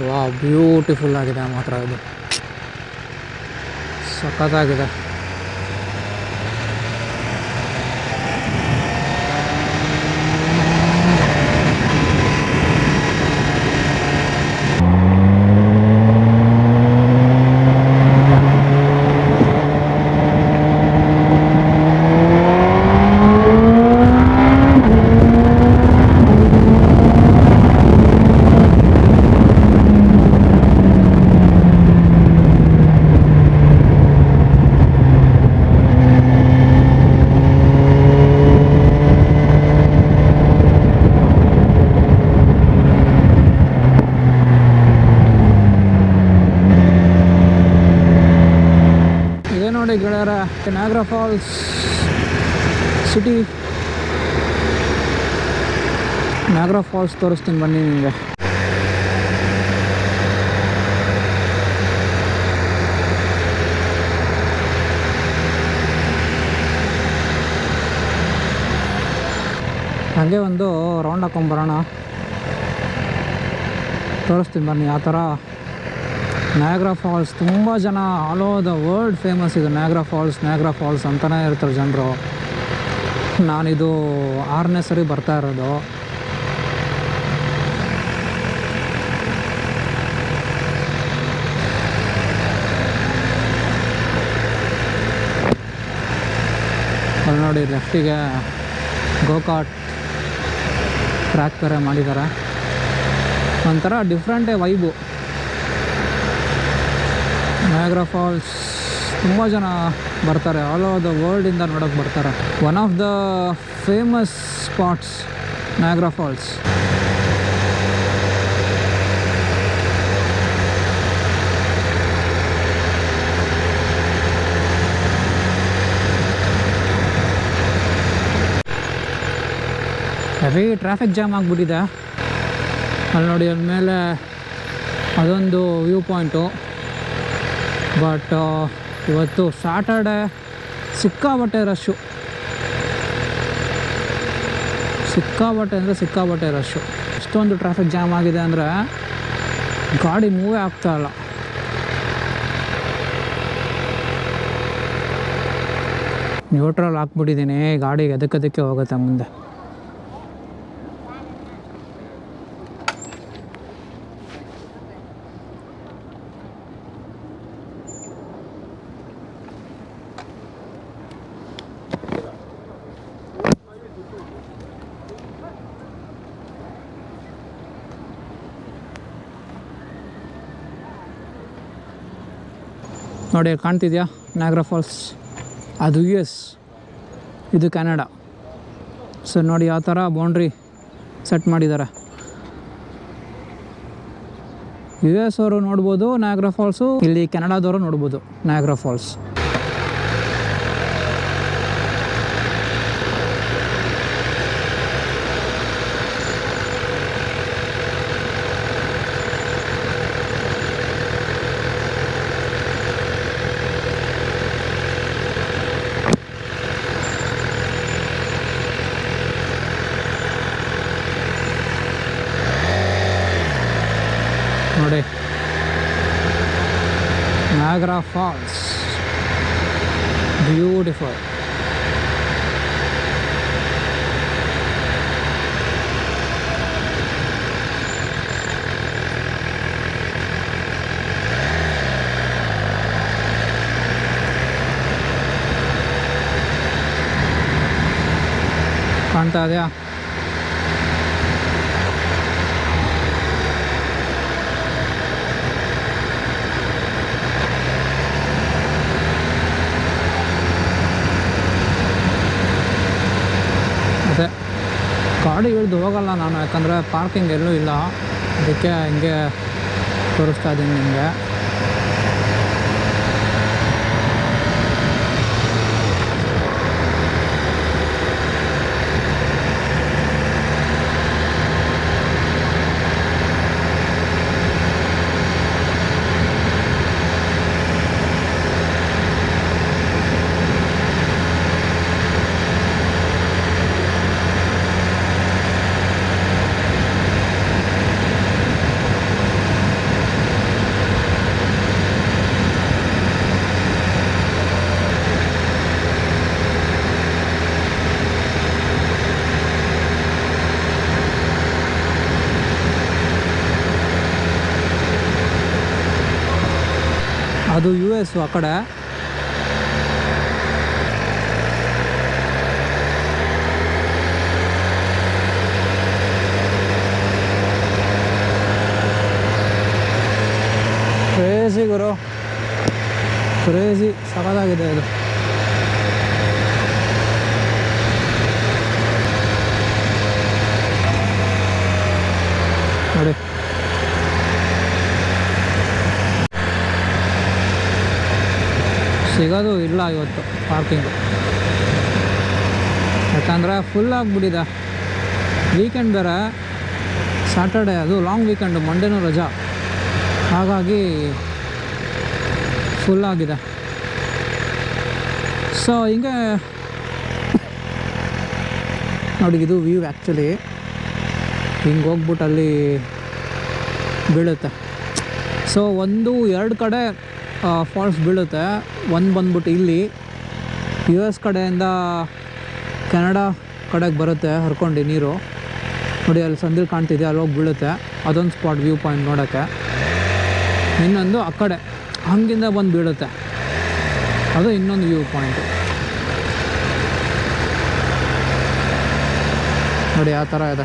ವಾ ಬ್ಯೂಟಿಫುಲ್ ಆಗಿದೆ ಮಾತ್ರ ಇದು ಸಖತ್ತಾಗಿದೆ ಇದೆ ನೋಡಿ ಗೆಳೆಯರ Niagara Falls city Niagara Falls ತೋರಿಸ್ತೀನಿ ಬನ್ನಿ ನಿಮಗೆ. ಹಾಗೆ ಒಂದು ರೌಂಡ್ ಹಾಕೊಂಬರೋಣ ತೋರಿಸ್ತೀನಿ ಬನ್ನಿ ಆ ಥರ. ನ್ಯಾಗ್ರಾ ಫಾಲ್ಸ್ ತುಂಬ ಜನ all over the world famous ಇದು ನ್ಯಾಗ್ರಾ ಫಾಲ್ಸ್ ನ್ಯಾಗ್ರಾ ಫಾಲ್ಸ್ ಅಂತಲೇ ಇರ್ತಾರೆ ಜನರು. ನಾನಿದು ಆರನೇ ಸರಿ ಬರ್ತಾ ಇರೋದು. ಅಲ್ಲಿ ನೋಡಿ ಲೆಫ್ಟಿಗೆ ಗೋಕಾಟ್ ಟ್ರ್ಯಾಕ್ ಬೇರೆ ಮಾಡಿದ್ದಾರೆ. ಒಂಥರ ಡಿಫ್ರೆಂಟೇ ವೈಬು ನಯಾಗ್ರಾ ಫಾಲ್ಸ್ ತುಂಬ ಜನ ಬರ್ತಾರೆ. ಆಲ್ ಓವರ್ ದ ವರ್ಲ್ಡಿಂದ ನೋಡೋಕ್ಕೆ ಬರ್ತಾರೆ. One of the famous spots Niagara falls heavy traffic jam ಆಗಿಬಿಟ್ಟಿದೆ. ಅಲ್ಲಿ ನೋಡಿ ಅಲ್ಲಿ ಮೇಲೆ ಅದೊಂದು ವ್ಯೂ ಪಾಯಿಂಟು ಬಟ್ ಇವತ್ತು ಸ್ಯಾಟರ್ಡೆ ಸಿಕ್ಕಾಬಟ್ಟೆ ರಶ್ಶು ಸಿಕ್ಕಾಬಟ್ಟೆ ಅಂದರೆ ಸಿಕ್ಕಾಬಟ್ಟೆ ರಶ್ಶು ಇಷ್ಟೊಂದು ಟ್ರಾಫಿಕ್ ಜಾಮ್ ಆಗಿದೆ ಅಂದರೆ ಗಾಡಿ ಮೂವೇ ಆಗ್ತಾ ಇಲ್ಲ. ನ್ಯೂಟ್ರಲ್ ಹಾಕ್ಬಿಟ್ಟಿದ್ದೀನಿ ಗಾಡಿ ಅದಕ್ಕದಕ್ಕೆ ಹೋಗುತ್ತೆ ಮುಂದೆ. ನೋಡಿ, ಕಾಣ್ತಿದ್ಯಾ? ನಾಗ್ರಾ ಫಾಲ್ಸ್ ಅದು ಯು ಎಸ್ ಇದು ಕೆನಡಾ ಸೊ ನೋಡಿ ಯಾವ ಥರ ಬೌಂಡ್ರಿ ಸೆಟ್ ಮಾಡಿದ್ದಾರೆ. ಯು ಎಸ್ ಅವರು ನೋಡ್ಬೋದು ನಾಗ್ರಾ ಫಾಲ್ಸು ಇಲ್ಲಿ ಕೆನಡಾದವರು ನೋಡ್ಬೋದು ನ್ಯಾಗ್ರಾ ಫಾಲ್ಸ್ ನೋಡಿ ನಾಗ್ರಾ ಫಾಲ್ಸ್ ಬ್ಯೂಟಿಫುಲ್ ಕಾಣ್ತಾ ಇದೆಯಾ ಗಾಡಿ ಇಳಿದು ಹೋಗಲ್ಲ ನಾನು ಯಾಕಂದರೆ ಪಾರ್ಕಿಂಗ್ ಎಲ್ಲೂ ಇಲ್ಲ. ಅದಕ್ಕೆ ಹಿಂಗೆ ತೋರಿಸ್ತಾ ಇದ್ದೀನಿ ನಿಮಗೆ. ಅದು ಯು ಎಸ್ ಆ ಕಡೆ. ಕ್ರೇಜಿ ಗುರು. ಕ್ರೇಜಿ ಸಕದಾಗಿದೆ ಇದು ಸಿಗೋದು ಇಲ್ಲ ಇವತ್ತು ಪಾರ್ಕಿಂಗು ಯಾಕಂದರೆ ಫುಲ್ ಆಗಿಬಿಟ್ಟಿದೆ. ವೀಕೆಂಡ್ ಬೇರೆ ಸ್ಯಾಟರ್ಡೆ ಅದು ಲಾಂಗ್ ವೀಕೆಂಡು ಮಂಡೇನೂ ರಜಾ. ಹಾಗಾಗಿ ಫುಲ್ ಆಗಿದೆ. ಸೊ ಹಿಂಗೆ ನೋಡಿ ಇದು ವ್ಯೂ ಆ್ಯಕ್ಚುಲಿ ಹಿಂಗೆ ಹೋಗ್ಬಿಟ್ಟು ಅಲ್ಲಿ ಬೀಳುತ್ತೆ. ಸೊ ಒಂದು, ಎರಡು ಕಡೆ ಫಾಲ್ಸ್ ಬೀಳುತ್ತೆ. ಒಂದು ಬಂದ್ಬಿಟ್ಟು ಇಲ್ಲಿ ಯು ಎಸ್ ಕಡೆಯಿಂದ ಕೆನಡಾ ಕಡೆಗೆ ಬರುತ್ತೆ ಹರ್ಕೊಂಡು ನೀರು. ನೋಡಿ, ಅಲ್ಲಿ ಸಂದಿಲ್ ಕಾಣ್ತಿದೆ ಅಲ್ಲಿ ಹೋಗಿ ಬೀಳುತ್ತೆ. ಅದೊಂದು ಸ್ಪಾಟ್ ವ್ಯೂ ಪಾಯಿಂಟ್ ನೋಡೋಕ್ಕೆ. ಇನ್ನೊಂದು ಆ ಕಡೆ, ಹಂಗಿಂದ ಬಂದು ಬೀಳುತ್ತೆ. ಅದು ಇನ್ನೊಂದು ವ್ಯೂ ಪಾಯಿಂಟು ನೋಡಿ, ಆ ಥರ ಇದೆ.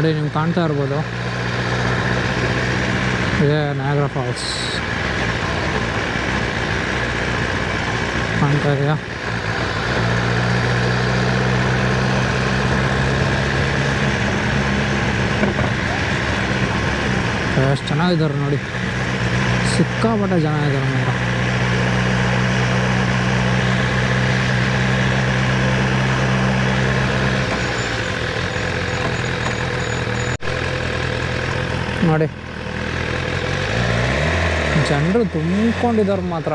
ನೋಡಿ ನೀವು ಕಾಣ್ತಾ ಇರ್ಬೋದು. ಇದೇ ನಾಯಗ್ರ ಫಾಲ್ಸ್ ಕಾಣ್ತಾ ಇದೆಯಾ? ಎಷ್ಟು ಚೆನ್ನಾಗಿದ್ದಾರೆ ನೋಡಿ. ಸಿಕ್ಕಾಪಟ್ಟೆ ಜನ ಇದ್ದಾರೆ ಮಾತ್ರ ನೋಡಿ. ಜನರು ತುಂಬಿಕೊಂಡಿದ್ದಾರೆ ಮಾತ್ರ.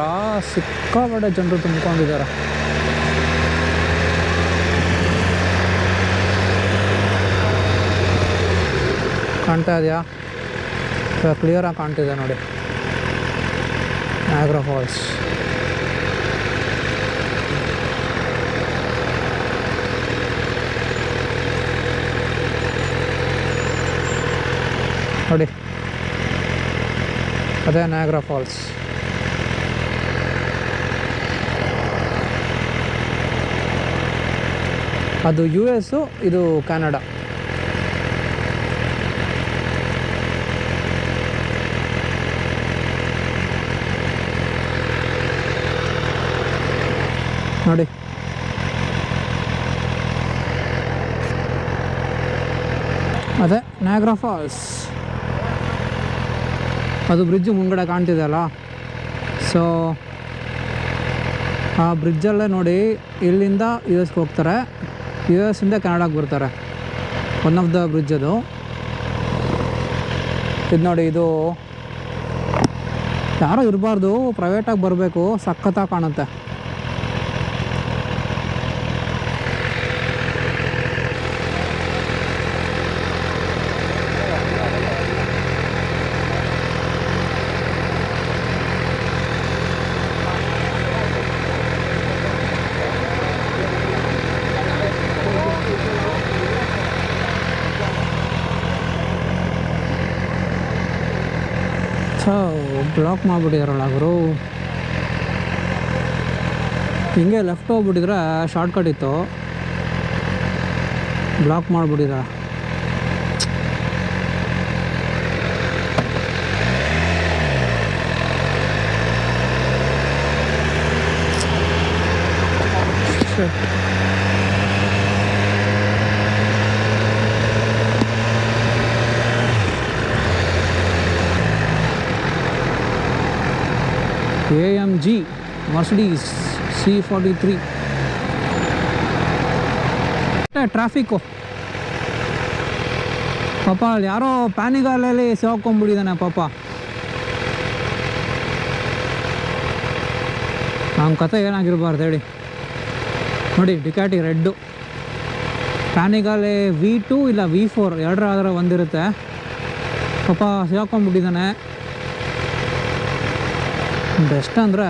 ಸಿಕ್ಕಾಪಟ್ಟೆ ಜನರು ತುಂಬಿಕೊಂಡಿದ್ದಾರೆ. ಕಾಣ್ತಾ ಇದೆಯಾ? ಕ್ಲಿಯರಾಗಿ ಕಾಣ್ತಿದೆ ನೋಡಿ. ನಯಾಗ್ರಾ ಫಾಲ್ಸ್ ನೋಡಿ ಅದೇ ನಯಾಗ್ರಾ ಫಾಲ್ಸ್ ಅದು ಯು ಎಸ್ಸು ಇದು ಕೆನಡಾ ನೋಡಿ. ಅದೇ ನಯಾಗ್ರಾ ಫಾಲ್ಸ್ ಅದು ಬ್ರಿಡ್ಜ್ ಮುಂಗಡೆ ಕಾಣ್ತಿದೆಯಲ್ಲ? ಸೊ ಆ ಬ್ರಿಡ್ಜಲ್ಲೇ ನೋಡಿ, ಇಲ್ಲಿಂದ ಯು ಎಸ್ಗೆ ಹೋಗ್ತಾರೆ. ಯು ಎಸ್ಸಿಂದ ಕೆನಡಾಗೆ ಬರ್ತಾರೆ. ಒನ್ ಆಫ್ ದ ಬ್ರಿಡ್ಜ್ ಅದು. ಇದು ನೋಡಿ, ಇದು ಯಾರೋ ಇರಬಾರ್ದು ಪ್ರೈವೇಟಾಗಿ ಬರಬೇಕು, ಸಖತ್ತಾಗಿ ಕಾಣುತ್ತೆ ಸೊ ಬ್ಲಾಕ್ ಮಾಡಿಬಿಟ್ಟಿದಾರಲ್ಲ ಅವರು ಹಿಂಗೆ ಲೆಫ್ಟ್ ಹೋಗ್ಬಿಟ್ಟಿದ್ರೆ ಶಾರ್ಟ್ಕಟ್ ಇತ್ತು. ಬ್ಲಾಕ್ ಮಾಡಿಬಿಟ್ಟಿದ್ದಾರೆ A M G Mercedes C forty three traffic ಪಾಪ ಅಲ್ಲಿ ಯಾರೋ ಪ್ಯಾನಿಗಾಲಲ್ಲಿ ಸೇವಾಕೊಂಡ್ಬಿಟ್ಟಿದ್ದಾನೆ ಪಾಪ. ನಮ್ಮ ಕತೆ ಏನಾಗಿರ್ಬಾರ್ದು ಹೇಳಿ. ನೋಡಿ Ducati red Panigale V two ಇಲ್ಲ ವಿ ಫೋರ್ ಎರಡರಾದ್ರೆ ಒಂದಿರುತ್ತೆ. ಪಾಪ ಸಿಗಾಕೊಂಡ್ಬಿಟ್ಟಿದ್ದಾನೆ ಬೆಸ್ಟ್ ಅಂದ್ರೆ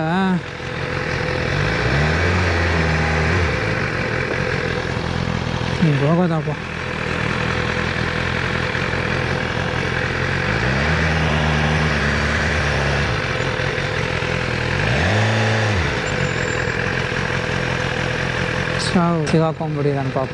ಹೋಗೋದಪ್ಪ ಸಿಗಾಕೊಂಬಿಡಿ ನನ್ನ ಪಾಪ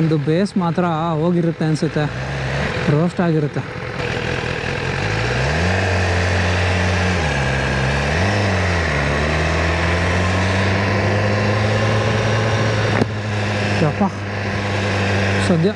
ಒಂದು ಬೇಸ್ ಮಾತ್ರ ಹೋಗಿರುತ್ತೆ ಅನಿಸುತ್ತೆ. ರೋಸ್ಟ್ ಆಗಿರುತ್ತೆ. ಸದ್ಯ